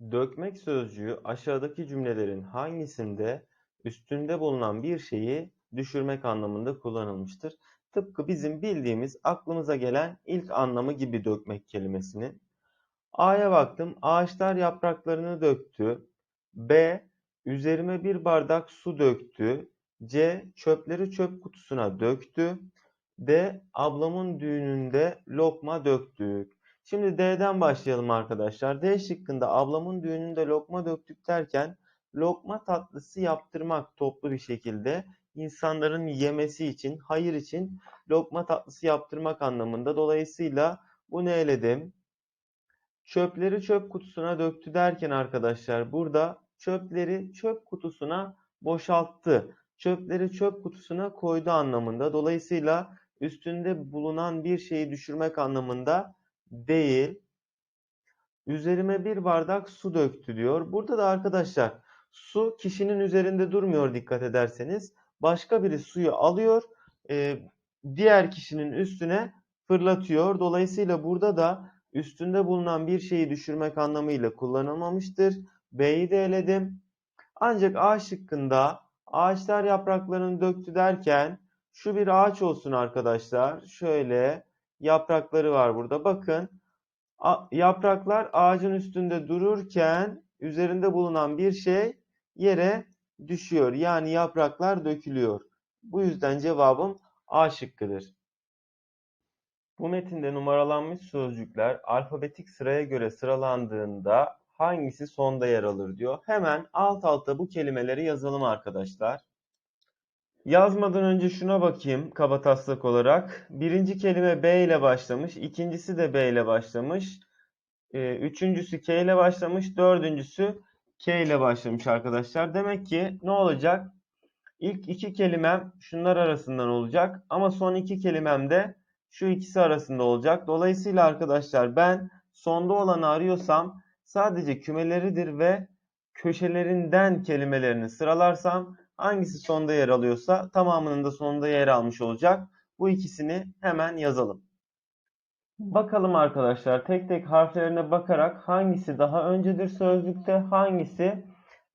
Dökmek sözcüğü aşağıdaki cümlelerin hangisinde üstünde bulunan bir şeyi düşürmek anlamında kullanılmıştır? Tıpkı bizim bildiğimiz aklımıza gelen ilk anlamı gibi dökmek kelimesinin. A'ya baktım. Ağaçlar yapraklarını döktü. B. Üzerime bir bardak su döktü. C. Çöpleri çöp kutusuna döktü. D. Ablamın düğününde lokma döktük. Şimdi D'den başlayalım arkadaşlar. D şıkkında ablamın düğününde lokma döktük derken lokma tatlısı yaptırmak toplu bir şekilde insanların yemesi için, hayır için lokma tatlısı yaptırmak anlamında. Dolayısıyla bunu eledim. Çöpleri çöp kutusuna döktü derken arkadaşlar burada çöpleri çöp kutusuna boşalttı. Çöpleri çöp kutusuna koydu anlamında. Dolayısıyla üstünde bulunan bir şeyi düşürmek anlamında değil. Üzerime bir bardak su döktü diyor. Burada da arkadaşlar su kişinin üzerinde durmuyor dikkat ederseniz. Başka biri suyu alıyor, e, diğer kişinin üstüne fırlatıyor. Dolayısıyla burada da üstünde bulunan bir şeyi düşürmek anlamıyla kullanılmamıştır. B'yi de eledim. Ancak A şıkkında ağaçlar yapraklarını döktü derken şu bir ağaç olsun arkadaşlar. Şöyle yaprakları var burada. Bakın yapraklar ağacın üstünde dururken üzerinde bulunan bir şey yere düşüyor. Yani yapraklar dökülüyor. Bu yüzden cevabım A şıkkıdır. Bu metinde numaralanmış sözcükler alfabetik sıraya göre sıralandığında hangisi sonda yer alır diyor. Hemen alt alta bu kelimeleri yazalım arkadaşlar. Yazmadan önce şuna bakayım kabataslak olarak. Birinci kelime B ile başlamış. ikincisi de B ile başlamış. Ee, üçüncüsü K ile başlamış. Dördüncüsü K ile başlamış arkadaşlar. Demek ki ne olacak? İlk iki kelimem şunlar arasından olacak. Ama son iki kelimem de şu ikisi arasında olacak. Dolayısıyla arkadaşlar ben sonda olanı arıyorsam sadece kümeleridir ve köşelerinden kelimelerini sıralarsam hangisi sonda yer alıyorsa tamamının da sonunda yer almış olacak. Bu ikisini hemen yazalım. Bakalım arkadaşlar tek tek harflerine bakarak hangisi daha öncedir sözlükte, hangisi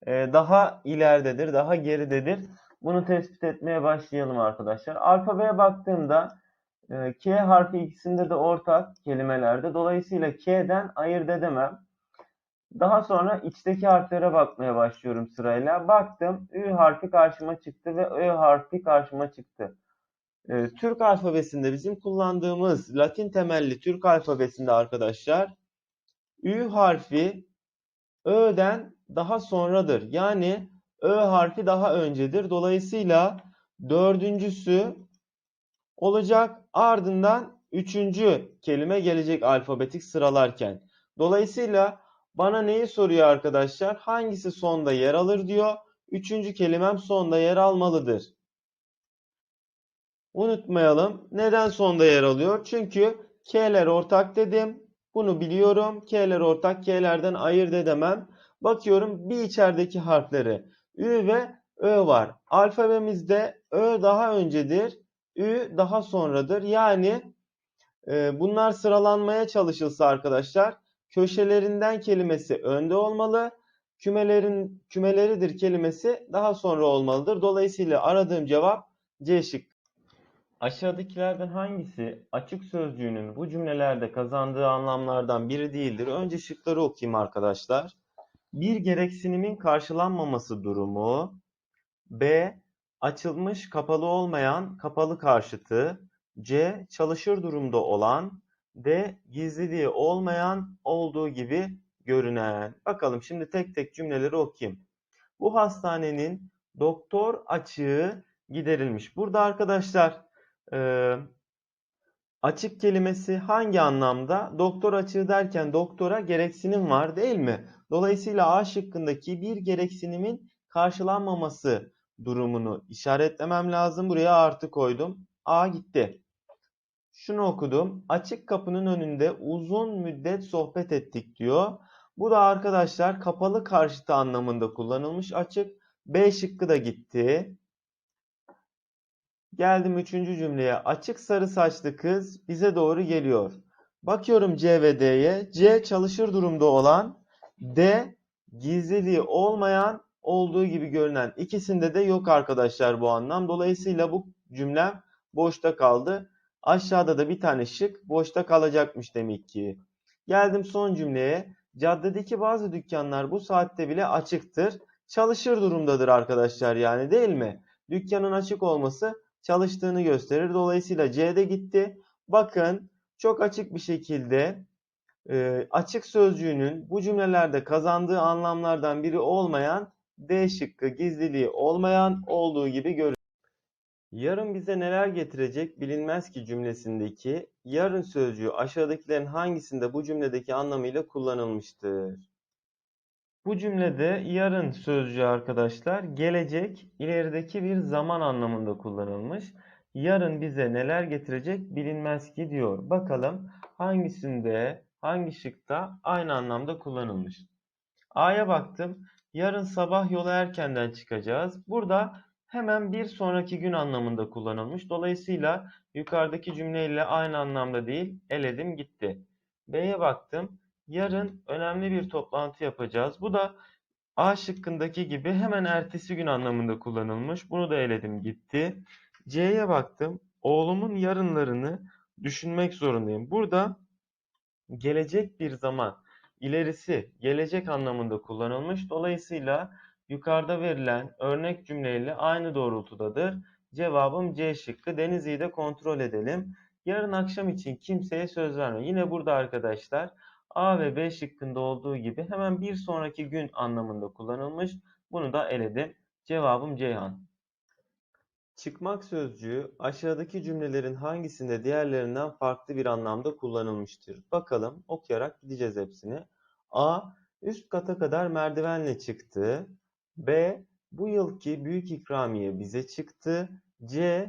e, daha ileridedir, daha geridedir. Bunu tespit etmeye başlayalım arkadaşlar. Alfabeye baktığımda e, K harfi ikisinde de ortak kelimelerde. Dolayısıyla K'den ayırt edemem. Daha sonra içteki harflere bakmaya başlıyorum sırayla. Baktım Ü harfi karşıma çıktı ve Ö harfi karşıma çıktı. Ee, Türk alfabesinde bizim kullandığımız Latin temelli Türk alfabesinde arkadaşlar Ü harfi Ö'den daha sonradır. Yani Ö harfi daha öncedir. Dolayısıyla dördüncüsü olacak. Ardından üçüncü kelime gelecek alfabetik sıralarken. Dolayısıyla bana neyi soruyor arkadaşlar? Hangisi sonda yer alır diyor. Üçüncü kelimem sonda yer almalıdır. Unutmayalım. Neden sonda yer alıyor? Çünkü K'ler ortak dedim. Bunu biliyorum. K'ler ortak. K'lerden ayırt edemem. Bakıyorum bir içerideki harfleri. Ü ve Ö var. Alfabemizde Ö daha öncedir. Ü daha sonradır. Yani e, bunlar sıralanmaya çalışılsa arkadaşlar köşelerinden kelimesi önde olmalı. Kümelerin kümeleridir kelimesi daha sonra olmalıdır. Dolayısıyla aradığım cevap C şık. Aşağıdakilerden hangisi açık sözcüğünün bu cümlelerde kazandığı anlamlardan biri değildir? Önce şıkları okuyayım arkadaşlar. Bir gereksinimin karşılanmaması durumu. B. Açılmış kapalı olmayan kapalı karşıtı. C. Çalışır durumda olan. D. Gizliliği olmayan olduğu gibi görünen. Bakalım şimdi tek tek cümleleri okuyayım. Bu hastanenin doktor açığı giderilmiş. Burada arkadaşlar e, açık kelimesi hangi anlamda? Doktor açığı derken doktora gereksinim var değil mi? Dolayısıyla A şıkkındaki bir gereksinimin karşılanmaması durumunu işaretlemem lazım. Buraya artı koydum. A gitti. Şunu okudum. Açık kapının önünde uzun müddet sohbet ettik diyor. Bu da arkadaşlar kapalı karşıtı anlamında kullanılmış açık. B şıkkı da gitti. Geldim üçüncü cümleye. Açık sarı saçlı kız bize doğru geliyor. Bakıyorum C ve D'ye. C çalışır durumda olan, D gizliliği olmayan olduğu gibi görünen. İkisinde de yok arkadaşlar bu anlam. Dolayısıyla bu cümlem boşta kaldı. Aşağıda da bir tane şık boşta kalacakmış demek ki. Geldim son cümleye. Caddedeki bazı dükkanlar bu saatte bile açıktır. Çalışır durumdadır arkadaşlar yani değil mi? Dükkanın açık olması çalıştığını gösterir. Dolayısıyla C'de gitti. Bakın çok açık bir şekilde e, açık sözcüğünün bu cümlelerde kazandığı anlamlardan biri olmayan D şıkkı gizliliği olmayan olduğu gibi görünüyor. Yarın bize neler getirecek bilinmez ki cümlesindeki yarın sözcüğü aşağıdakilerin hangisinde bu cümledeki anlamıyla kullanılmıştır? Bu cümlede yarın sözcüğü arkadaşlar gelecek ilerideki bir zaman anlamında kullanılmış. Yarın bize neler getirecek bilinmez ki diyor. Bakalım hangisinde hangi şıkta aynı anlamda kullanılmış. A'ya baktım. Yarın sabah yola erkenden çıkacağız. Burada hemen bir sonraki gün anlamında kullanılmış. Dolayısıyla yukarıdaki cümleyle aynı anlamda değil. Eledim gitti. B'ye baktım. Yarın önemli bir toplantı yapacağız. Bu da A şıkkındaki gibi hemen ertesi gün anlamında kullanılmış. Bunu da eledim gitti. C'ye baktım. Oğlumun yarınlarını düşünmek zorundayım. Burada gelecek bir zaman, ilerisi, gelecek anlamında kullanılmış. Dolayısıyla yukarıda verilen örnek cümleyle aynı doğrultudadır. Cevabım C şıkkı. Denizli'yi de kontrol edelim. Yarın akşam için kimseye söz verme. Yine burada arkadaşlar A ve B şıkkında olduğu gibi hemen bir sonraki gün anlamında kullanılmış. Bunu da eledim. Cevabım Ceyhan. Çıkmak sözcüğü aşağıdaki cümlelerin hangisinde diğerlerinden farklı bir anlamda kullanılmıştır? Bakalım okuyarak gideceğiz hepsini. A. Üst kata kadar merdivenle çıktı. B. Bu yılki büyük ikramiye bize çıktı. C.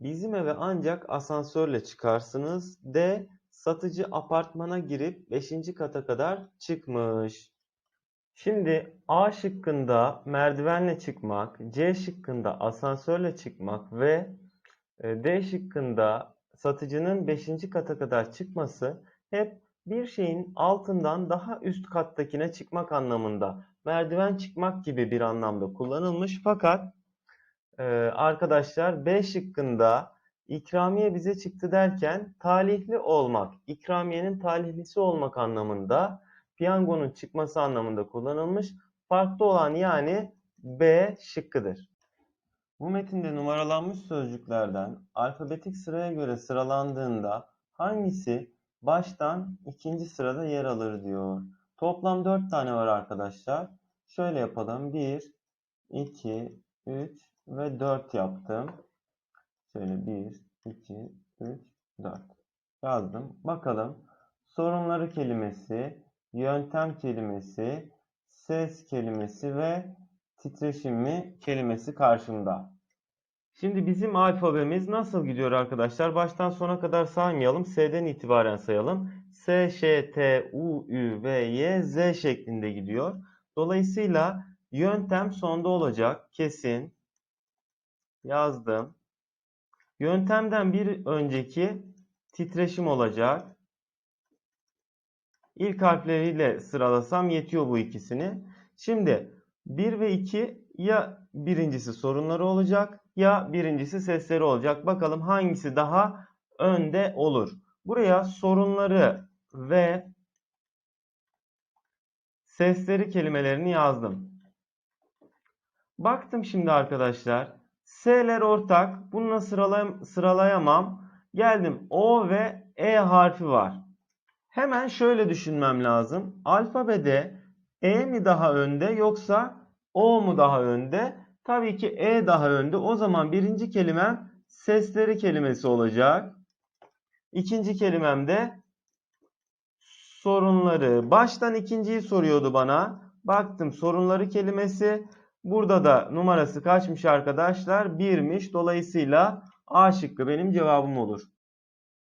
Bizim eve ancak asansörle çıkarsınız. D. Satıcı apartmana girip 5. kata kadar çıkmış. Şimdi A şıkkında merdivenle çıkmak, C şıkkında asansörle çıkmak ve e, D şıkkında satıcının 5. kata kadar çıkması hep bir şeyin altından daha üst kattakine çıkmak anlamında. Merdiven çıkmak gibi bir anlamda kullanılmış fakat e, arkadaşlar B şıkkında ikramiye bize çıktı derken talihli olmak, ikramiyenin talihlisi olmak anlamında piyangonun çıkması anlamında kullanılmış. Farklı olan yani B şıkkıdır. Bu metinde numaralanmış sözcüklerden alfabetik sıraya göre sıralandığında hangisi baştan ikinci sırada yer alır diyor. Toplam 4 tane var arkadaşlar. Şöyle yapalım. 1, 2, 3 ve 4 yaptım. Şöyle 1, 2, 3, 4 yazdım. Bakalım sorunları kelimesi yöntem kelimesi, ses kelimesi ve titreşimi kelimesi karşımda. Şimdi bizim alfabemiz nasıl gidiyor arkadaşlar? Baştan sona kadar saymayalım. S'den itibaren sayalım. S, Ş, T, U, Ü, V, Y, Z şeklinde gidiyor. Dolayısıyla yöntem sonda olacak. Kesin. Yazdım. Yöntemden bir önceki titreşim olacak. İlk harfleriyle sıralasam yetiyor bu ikisini. Şimdi 1 ve 2 ya birincisi sorunları olacak ya birincisi sesleri olacak. Bakalım hangisi daha önde olur. Buraya sorunları ve sesleri kelimelerini yazdım. Baktım şimdi arkadaşlar. S'ler ortak. Bununla sıralay sıralayamam. Geldim O ve E harfi var. Hemen şöyle düşünmem lazım. Alfabede E mi daha önde yoksa O mu daha önde? Tabii ki E daha önde. O zaman birinci kelimem sesleri kelimesi olacak. İkinci kelimem de sorunları. Baştan ikinciyi soruyordu bana. Baktım sorunları kelimesi. Burada da numarası kaçmış arkadaşlar? Birmiş. Dolayısıyla A şıkkı benim cevabım olur.